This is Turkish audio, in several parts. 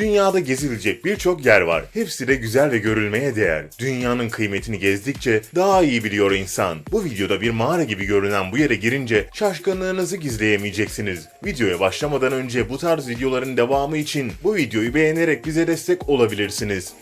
Dünyada gezilecek birçok yer var. Hepsi de güzel ve görülmeye değer. Dünyanın kıymetini gezdikçe daha iyi biliyor insan. Bu videoda bir mağara gibi görünen bu yere girince şaşkınlığınızı gizleyemeyeceksiniz. Videoya başlamadan önce bu tarz videoların devamı için bu videoyu beğenerek bize destek olabilirsiniz.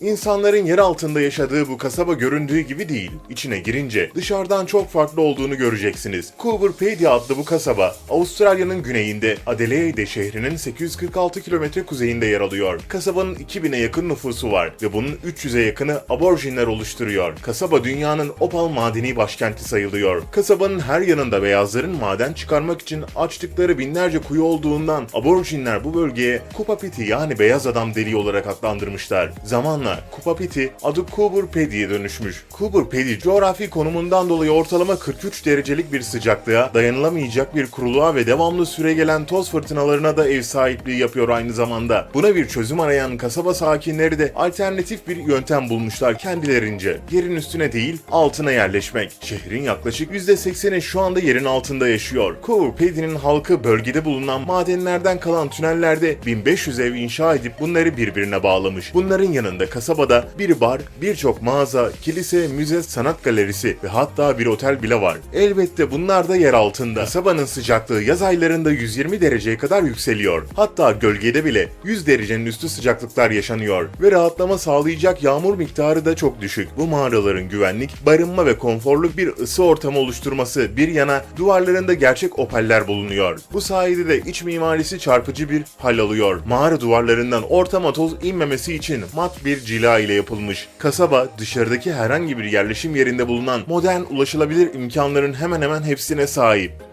İnsanların yer altında yaşadığı bu kasaba göründüğü gibi değil. İçine girince dışarıdan çok farklı olduğunu göreceksiniz. Cooper Pedy adlı bu kasaba, Avustralya'nın güneyinde Adelaide şehrinin 846 kilometre kuzeyinde yer alıyor. Kasabanın 2000'e yakın nüfusu var ve bunun 300'e yakını aborjinler oluşturuyor. Kasaba dünyanın opal madeni başkenti sayılıyor. Kasabanın her yanında beyazların maden çıkarmak için açtıkları binlerce kuyu olduğundan aborjinler bu bölgeye Kupapiti yani beyaz adam deliği olarak adlandırmışlar. Zamanla Kupapiti adı Cooper Pedy'ye dönüşmüş. Cooper Pedy coğrafi konumundan dolayı ortalama 43 derecelik bir sıcaklığa, dayanılamayacak bir kuruluğa ve devamlı süregelen toz fırtınalarına da ev sahipliği yapıyor aynı zamanda. Buna bir çözüm arayan kasaba sakinleri de alternatif bir yöntem bulmuşlar kendilerince. Yerin üstüne değil, altına yerleşmek. Şehrin yaklaşık %80'i şu anda yerin altında yaşıyor. Cooper Pedy'nin halkı bölgede bulunan madenlerden kalan tünellerde 1500 ev inşa edip bunları birbirine bağlamış. Bunların yanında kasabada bir bar, birçok mağaza, kilise, müze, sanat galerisi ve hatta bir otel bile var. Elbette bunlar da yer altında. Kasabanın sıcaklığı yaz aylarında 120 dereceye kadar yükseliyor. Hatta gölgede bile 100 derecenin üstü sıcaklıklar yaşanıyor ve rahatlama sağlayacak yağmur miktarı da çok düşük. Bu mağaraların güvenlik, barınma ve konforlu bir ısı ortamı oluşturması bir yana duvarlarında gerçek opaller bulunuyor. Bu sayede de iç mimarisi çarpıcı bir hal alıyor. Mağara duvarlarından ortama toz inmemesi için mat bir cila ile yapılmış. Kasaba dışarıdaki herhangi bir yerleşim yerinde bulunan modern ulaşılabilir imkanların hemen hemen hepsine sahip.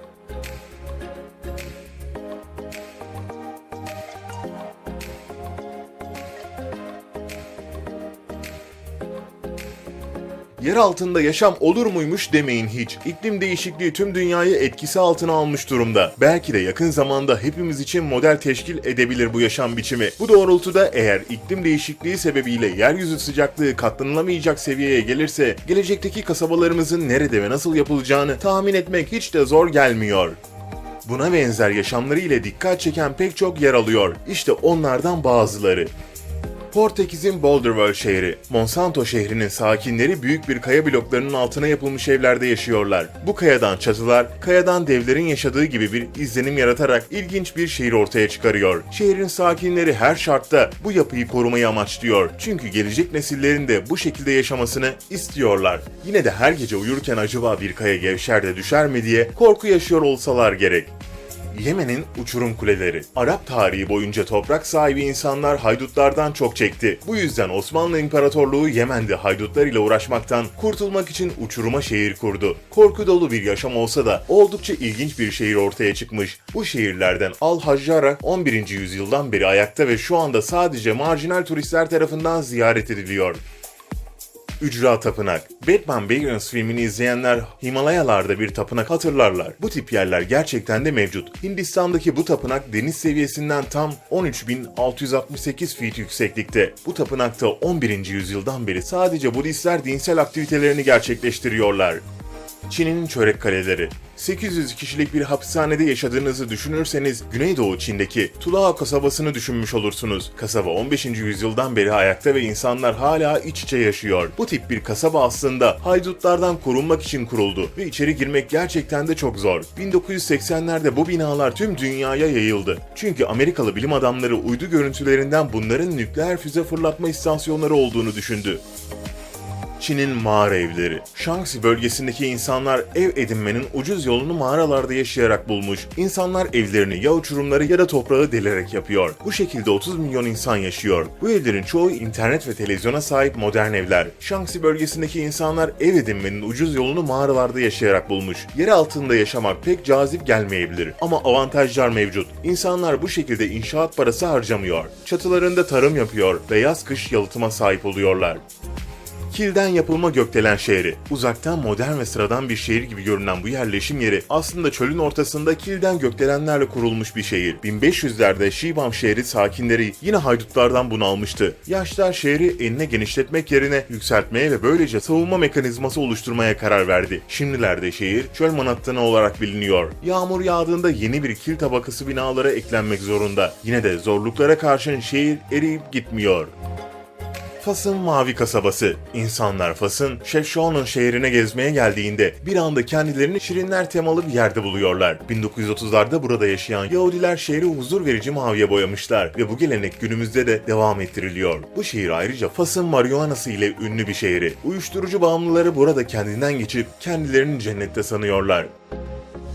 Yer altında yaşam olur muymuş demeyin hiç. İklim değişikliği tüm dünyayı etkisi altına almış durumda. Belki de yakın zamanda hepimiz için model teşkil edebilir bu yaşam biçimi. Bu doğrultuda eğer iklim değişikliği sebebiyle yeryüzü sıcaklığı katlanılamayacak seviyeye gelirse gelecekteki kasabalarımızın nerede ve nasıl yapılacağını tahmin etmek hiç de zor gelmiyor. Buna benzer yaşamları ile dikkat çeken pek çok yer alıyor. İşte onlardan bazıları. Portekiz'in Boulderworth şehri. Monsanto şehrinin sakinleri büyük bir kaya bloklarının altına yapılmış evlerde yaşıyorlar. Bu kayadan çatılar, kayadan devlerin yaşadığı gibi bir izlenim yaratarak ilginç bir şehir ortaya çıkarıyor. Şehrin sakinleri her şartta bu yapıyı korumayı amaçlıyor. Çünkü gelecek nesillerin de bu şekilde yaşamasını istiyorlar. Yine de her gece uyurken acaba bir kaya gevşer de düşer mi diye korku yaşıyor olsalar gerek. Yemen'in uçurum kuleleri. Arap tarihi boyunca toprak sahibi insanlar haydutlardan çok çekti. Bu yüzden Osmanlı İmparatorluğu Yemen'de haydutlar ile uğraşmaktan kurtulmak için uçuruma şehir kurdu. Korku dolu bir yaşam olsa da oldukça ilginç bir şehir ortaya çıkmış. Bu şehirlerden Al-Hajjara 11. yüzyıldan beri ayakta ve şu anda sadece marjinal turistler tarafından ziyaret ediliyor. Ücra Tapınak. Batman Begins filmini izleyenler Himalayalarda bir tapınak hatırlarlar. Bu tip yerler gerçekten de mevcut. Hindistan'daki bu tapınak deniz seviyesinden tam 13.668 feet yükseklikte. Bu tapınakta 11. yüzyıldan beri sadece Budistler dinsel aktivitelerini gerçekleştiriyorlar. Çin'in çörek kaleleri. 800 kişilik bir hapishanede yaşadığınızı düşünürseniz Güneydoğu Çin'deki Tulao kasabasını düşünmüş olursunuz. Kasaba 15. yüzyıldan beri ayakta ve insanlar hala iç içe yaşıyor. Bu tip bir kasaba aslında haydutlardan korunmak için kuruldu ve içeri girmek gerçekten de çok zor. 1980'lerde bu binalar tüm dünyaya yayıldı. Çünkü Amerikalı bilim adamları uydu görüntülerinden bunların nükleer füze fırlatma istasyonları olduğunu düşündü. Çin'in mağara evleri. Shaanxi bölgesindeki insanlar ev edinmenin ucuz yolunu mağaralarda yaşayarak bulmuş. İnsanlar evlerini ya uçurumları ya da toprağı delerek yapıyor. Bu şekilde 30 milyon insan yaşıyor. Bu evlerin çoğu internet ve televizyona sahip modern evler. Shaanxi bölgesindeki insanlar ev edinmenin ucuz yolunu mağaralarda yaşayarak bulmuş. Yer altında yaşamak pek cazip gelmeyebilir ama avantajlar mevcut. İnsanlar bu şekilde inşaat parası harcamıyor. Çatılarında tarım yapıyor ve yaz kış yalıtıma sahip oluyorlar. Kilden yapılma gökdelen şehri. Uzaktan modern ve sıradan bir şehir gibi görünen bu yerleşim yeri aslında çölün ortasında kilden gökdelenlerle kurulmuş bir şehir. 1500'lerde Şibam şehri sakinleri yine haydutlardan bunalmıştı. Yaşlar şehri enine genişletmek yerine yükseltmeye ve böylece savunma mekanizması oluşturmaya karar verdi. Şimdilerde şehir çöl manattanı olarak biliniyor. Yağmur yağdığında yeni bir kil tabakası binalara eklenmek zorunda. Yine de zorluklara karşın şehir eriyip gitmiyor. Fas'ın mavi kasabası. İnsanlar Fas'ın Şefşo'nun şehrine gezmeye geldiğinde bir anda kendilerini şirinler temalı bir yerde buluyorlar. 1930'larda burada yaşayan Yahudiler şehri huzur verici maviye boyamışlar ve bu gelenek günümüzde de devam ettiriliyor. Bu şehir ayrıca Fas'ın marihuanası ile ünlü bir şehri. Uyuşturucu bağımlıları burada kendinden geçip kendilerini cennette sanıyorlar.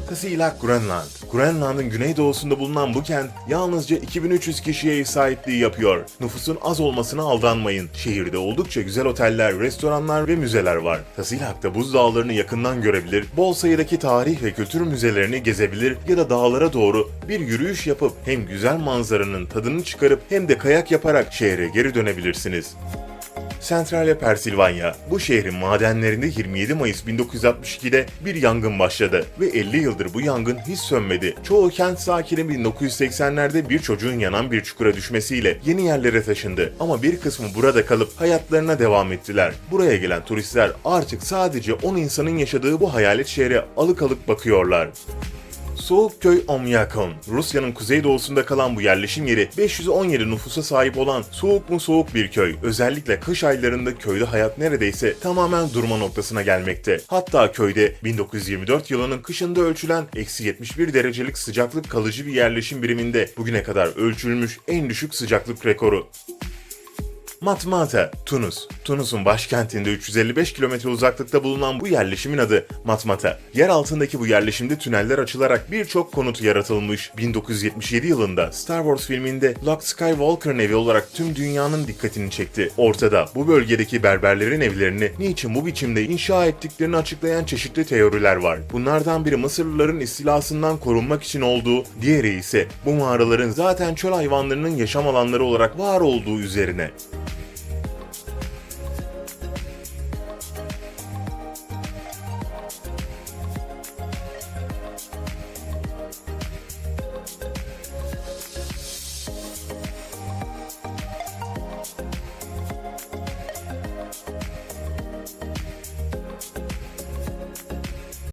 Tasilak Grönland. Grönland'ın güneydoğusunda bulunan bu kent yalnızca 2300 kişiye ev sahipliği yapıyor. Nüfusun az olmasına aldanmayın. Şehirde oldukça güzel oteller, restoranlar ve müzeler var. Tasilak'ta buzdağlarını yakından görebilir, bol sayıdaki tarih ve kültür müzelerini gezebilir ya da dağlara doğru bir yürüyüş yapıp hem güzel manzaranın tadını çıkarıp hem de kayak yaparak şehre geri dönebilirsiniz. Centralia Pennsylvania. Bu şehrin madenlerinde 27 Mayıs 1962'de bir yangın başladı ve 50 yıldır bu yangın hiç sönmedi. Çoğu kent sakini 1980'lerde bir çocuğun yanan bir çukura düşmesiyle yeni yerlere taşındı ama bir kısmı burada kalıp hayatlarına devam ettiler. Buraya gelen turistler artık sadece 10 insanın yaşadığı bu hayalet şehre alık alık bakıyorlar. Soğukköy Omyakon. Rusya'nın kuzeydoğusunda kalan bu yerleşim yeri 517 nüfusa sahip olan soğuk mu soğuk bir köy. Özellikle kış aylarında köyde hayat neredeyse tamamen durma noktasına gelmekte. Hatta köyde 1924 yılının kışında ölçülen eksi 71 derecelik sıcaklık kalıcı bir yerleşim biriminde bugüne kadar ölçülmüş en düşük sıcaklık rekoru. Matmata, Tunus. Tunus'un başkentinde 355 kilometre uzaklıkta bulunan bu yerleşimin adı Matmata. Yer altındaki bu yerleşimde tüneller açılarak birçok konut yaratılmış. 1977 yılında Star Wars filminde Luke Skywalker'ın evi olarak tüm dünyanın dikkatini çekti. Ortada bu bölgedeki berberlerin evlerini niçin bu biçimde inşa ettiklerini açıklayan çeşitli teoriler var. Bunlardan biri Mısırlıların istilasından korunmak için olduğu, diğeri ise bu mağaraların zaten çöl hayvanlarının yaşam alanları olarak var olduğu üzerine.